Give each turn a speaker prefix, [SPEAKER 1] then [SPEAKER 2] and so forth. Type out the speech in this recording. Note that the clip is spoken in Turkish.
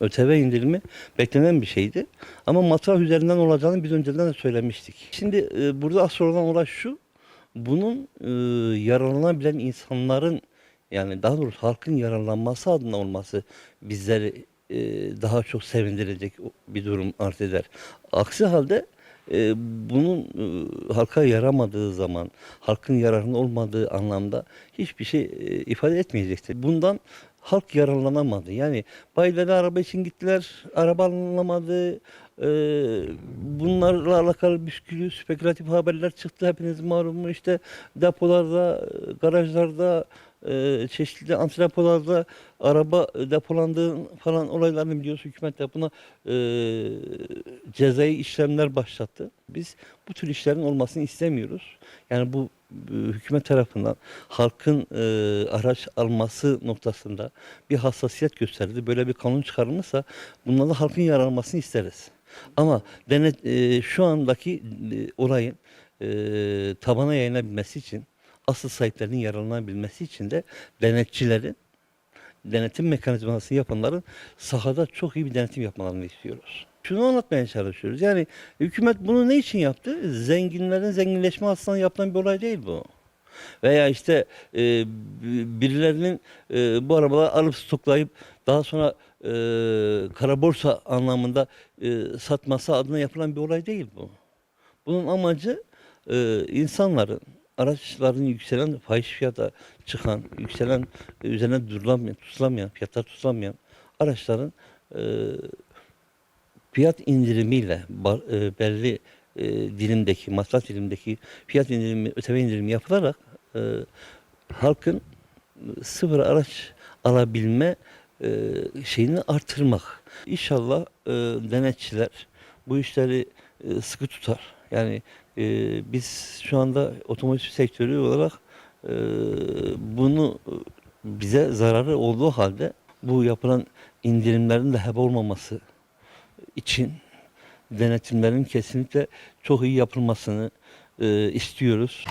[SPEAKER 1] ÖTV indirimi beklenen bir şeydi. Ama masraf üzerinden olacağını biz önceden de söylemiştik. Şimdi e, burada asıl olan olay şu. Bunun e, yararlanabilen insanların yani daha doğrusu halkın yararlanması adına olması bizleri e, daha çok sevindirecek bir durum arz eder. Aksi halde e, bunun e, halka yaramadığı zaman, halkın yararına olmadığı anlamda hiçbir şey e, ifade etmeyecektir. Bundan halk yararlanamadı. Yani bayilere araba için gittiler, araba alınamadı. E, bunlarla alakalı bisküvi, spekülatif haberler çıktı. Hepiniz malum işte depolarda, garajlarda, e, çeşitli antrepolarda araba depolandığı falan olaylarını biliyoruz. Hükümet de buna e, cezai işlemler başlattı. Biz bu tür işlerin olmasını istemiyoruz. Yani bu e, hükümet tarafından halkın e, araç alması noktasında bir hassasiyet gösterdi. Böyle bir kanun çıkarılmışsa bundan da halkın yararlanmasını isteriz. Ama denet, e, şu andaki e, olayın e, tabana yayılabilmesi için asıl sahiplerinin yararlanabilmesi için de denetçilerin denetim mekanizmasını yapanların sahada çok iyi bir denetim yapmalarını istiyoruz. Şunu anlatmaya çalışıyoruz. Yani hükümet bunu ne için yaptı? Zenginlerin zenginleşme aslında yapılan bir olay değil bu. Veya işte e, birilerinin e, bu arabaları alıp stoklayıp daha sonra e, kara borsa anlamında e, satması adına yapılan bir olay değil bu. Bunun amacı e, insanların araçların yükselen fahiş fiyata çıkan, yükselen e, üzerine durulamayan, tutulamayan, fiyatlar tutulamayan araçların e, fiyat indirimiyle ba- e, belli e, dilimdeki, masraf dilimdeki fiyat indirimi, öteme indirimi yapılarak e, halkın sıfır araç alabilme e, şeyini artırmak. İnşallah e, denetçiler bu işleri e, sıkı tutar. Yani e, biz şu anda otomotiv sektörü olarak e, bunu bize zararı olduğu halde bu yapılan indirimlerin de heba olmaması için denetimlerin kesinlikle çok iyi yapılmasını e, istiyoruz.